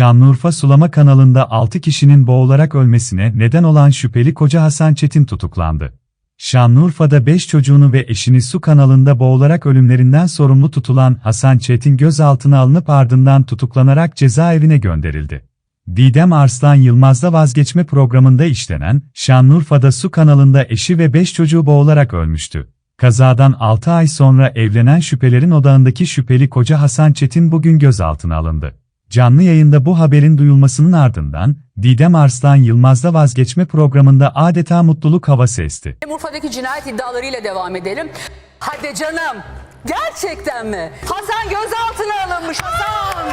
Şanlıurfa Sulama kanalında 6 kişinin boğularak ölmesine neden olan şüpheli koca Hasan Çetin tutuklandı. Şanlıurfa'da 5 çocuğunu ve eşini su kanalında boğularak ölümlerinden sorumlu tutulan Hasan Çetin gözaltına alınıp ardından tutuklanarak cezaevine gönderildi. Didem Arslan Yılmaz'da vazgeçme programında işlenen, Şanlıurfa'da su kanalında eşi ve 5 çocuğu boğularak ölmüştü. Kazadan 6 ay sonra evlenen şüphelerin odağındaki şüpheli koca Hasan Çetin bugün gözaltına alındı. Canlı yayında bu haberin duyulmasının ardından, Didem Arslan Yılmaz'da vazgeçme programında adeta mutluluk havası esti. Urfa'daki cinayet iddialarıyla devam edelim. Hadi canım. Gerçekten mi? Hasan gözaltına alınmış. Hasan.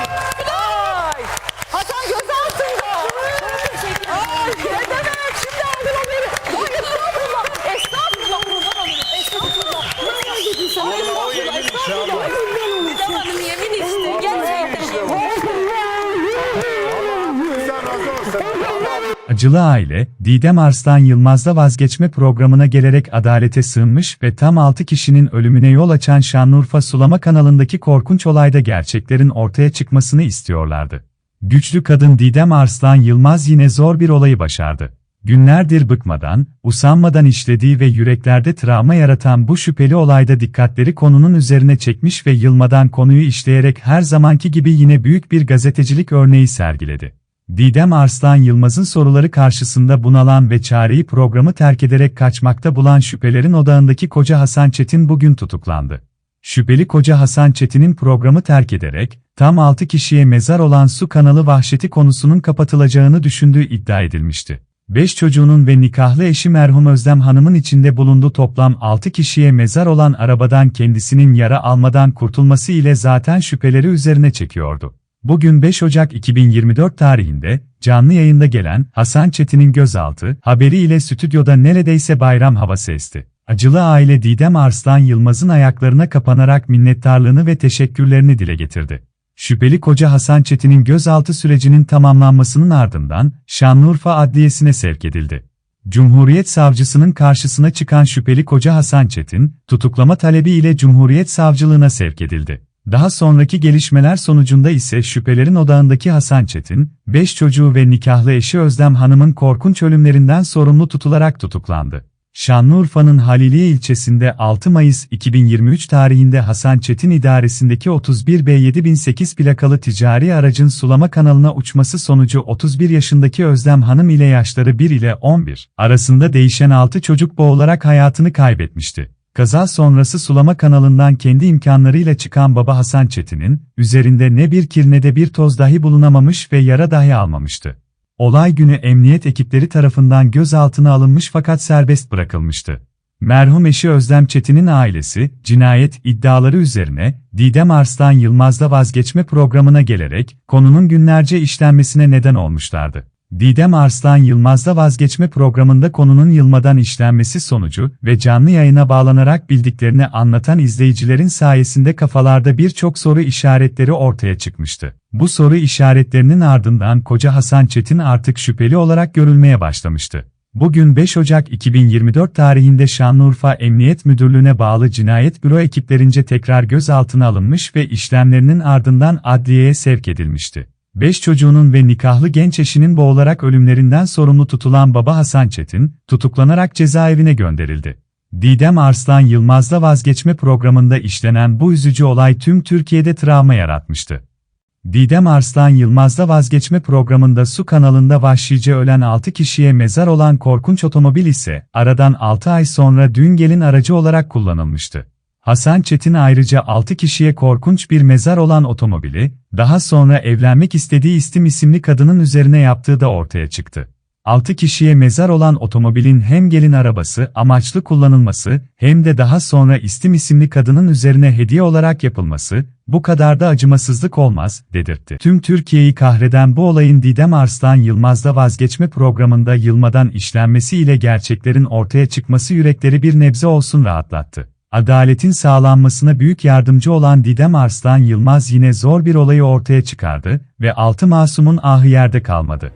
Acılı aile, Didem Arslan Yılmaz'da vazgeçme programına gelerek adalete sığınmış ve tam 6 kişinin ölümüne yol açan Şanlıurfa Sulama kanalındaki korkunç olayda gerçeklerin ortaya çıkmasını istiyorlardı. Güçlü kadın Didem Arslan Yılmaz yine zor bir olayı başardı. Günlerdir bıkmadan, usanmadan işlediği ve yüreklerde travma yaratan bu şüpheli olayda dikkatleri konunun üzerine çekmiş ve yılmadan konuyu işleyerek her zamanki gibi yine büyük bir gazetecilik örneği sergiledi. Didem Arslan Yılmaz'ın soruları karşısında bunalan ve çareyi programı terk ederek kaçmakta bulan şüphelerin odağındaki koca Hasan Çetin bugün tutuklandı. Şüpheli koca Hasan Çetin'in programı terk ederek, tam 6 kişiye mezar olan su kanalı vahşeti konusunun kapatılacağını düşündüğü iddia edilmişti. 5 çocuğunun ve nikahlı eşi merhum Özlem Hanım'ın içinde bulunduğu toplam 6 kişiye mezar olan arabadan kendisinin yara almadan kurtulması ile zaten şüpheleri üzerine çekiyordu. Bugün 5 Ocak 2024 tarihinde, canlı yayında gelen Hasan Çetin'in gözaltı haberi ile stüdyoda neredeyse bayram havası esti. Acılı aile Didem Arslan Yılmaz'ın ayaklarına kapanarak minnettarlığını ve teşekkürlerini dile getirdi. Şüpheli koca Hasan Çetin'in gözaltı sürecinin tamamlanmasının ardından Şanlıurfa Adliyesi'ne sevk edildi. Cumhuriyet Savcısının karşısına çıkan şüpheli koca Hasan Çetin, tutuklama talebi ile Cumhuriyet Savcılığına sevk edildi. Daha sonraki gelişmeler sonucunda ise şüphelerin odağındaki Hasan Çetin, 5 çocuğu ve nikahlı eşi Özlem Hanım'ın korkunç ölümlerinden sorumlu tutularak tutuklandı. Şanlıurfa'nın Haliliye ilçesinde 6 Mayıs 2023 tarihinde Hasan Çetin idaresindeki 31B7008 plakalı ticari aracın sulama kanalına uçması sonucu 31 yaşındaki Özlem Hanım ile yaşları 1 ile 11 arasında değişen 6 çocuk boğularak hayatını kaybetmişti. Kaza sonrası sulama kanalından kendi imkanlarıyla çıkan baba Hasan Çetin'in, üzerinde ne bir kir ne de bir toz dahi bulunamamış ve yara dahi almamıştı. Olay günü emniyet ekipleri tarafından gözaltına alınmış fakat serbest bırakılmıştı. Merhum eşi Özlem Çetin'in ailesi, cinayet iddiaları üzerine, Didem Arslan Yılmaz'da vazgeçme programına gelerek, konunun günlerce işlenmesine neden olmuşlardı. Didem Arslan Yılmaz'da vazgeçme programında konunun yılmadan işlenmesi sonucu ve canlı yayına bağlanarak bildiklerini anlatan izleyicilerin sayesinde kafalarda birçok soru işaretleri ortaya çıkmıştı. Bu soru işaretlerinin ardından koca Hasan Çetin artık şüpheli olarak görülmeye başlamıştı. Bugün 5 Ocak 2024 tarihinde Şanlıurfa Emniyet Müdürlüğü'ne bağlı cinayet büro ekiplerince tekrar gözaltına alınmış ve işlemlerinin ardından adliyeye sevk edilmişti. 5 çocuğunun ve nikahlı genç eşinin boğularak ölümlerinden sorumlu tutulan baba Hasan Çetin, tutuklanarak cezaevine gönderildi. Didem Arslan Yılmaz'da vazgeçme programında işlenen bu üzücü olay tüm Türkiye'de travma yaratmıştı. Didem Arslan Yılmaz'da vazgeçme programında su kanalında vahşice ölen 6 kişiye mezar olan korkunç otomobil ise aradan 6 ay sonra düğün gelin aracı olarak kullanılmıştı. Hasan Çetin ayrıca 6 kişiye korkunç bir mezar olan otomobili, daha sonra evlenmek istediği İstim isimli kadının üzerine yaptığı da ortaya çıktı. 6 kişiye mezar olan otomobilin hem gelin arabası amaçlı kullanılması hem de daha sonra İstim isimli kadının üzerine hediye olarak yapılması, bu kadar da acımasızlık olmaz, dedirtti. Tüm Türkiye'yi kahreden bu olayın Didem Arslan Yılmaz'da vazgeçme programında yılmadan işlenmesi ile gerçeklerin ortaya çıkması yürekleri bir nebze olsun rahatlattı. Adaletin sağlanmasına büyük yardımcı olan Didem Arslan Yılmaz yine zor bir olayı ortaya çıkardı ve altı masumun ahı yerde kalmadı.